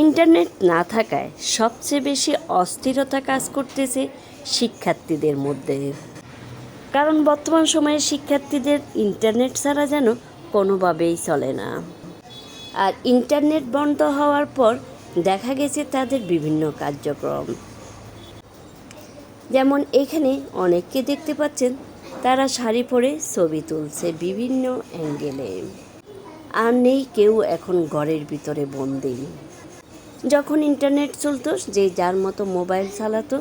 Internet না থাকায় সবচেয়ে বেশি অস্থিরতা কাজ করতেছে শিক্ষার্থীদের মধ্যে। কারণ বর্তমান সময়ে শিক্ষার্থীদের ইন্টারনেট ছাড়া যেন কোনোভাবেই চলে না। আর ইন্টারনেট বন্ধ হওয়ার পর দেখা গেছে তাদের বিভিন্ন কার্যক্রম। যেমন এখানে অনেককে দেখতে পাচ্ছেন, তারা শাড়ি পরে ছবি তুলছে বিভিন্ন অ্যাঙ্গেলে। আর নেই কেউ এখন ঘরের ভিতরে বন্দি যখন ইন্টারনেট চলতো, যে যার মতো মোবাইল চালাতো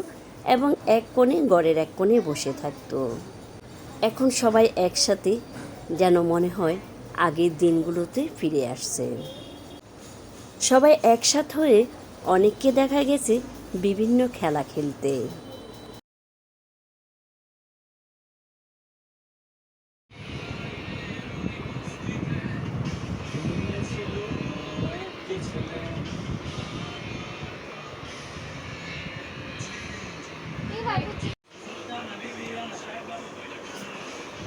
এবং এক কোণে ঘরের এক কোণে বসে থাকতো। এখন সবাই একসাথে যেন মনে হয় আগের দিনগুলোতে ফিরে আসছে। সবাই একসাথ হয়ে অনেককে দেখা গেছে বিভিন্ন খেলা খেলতে।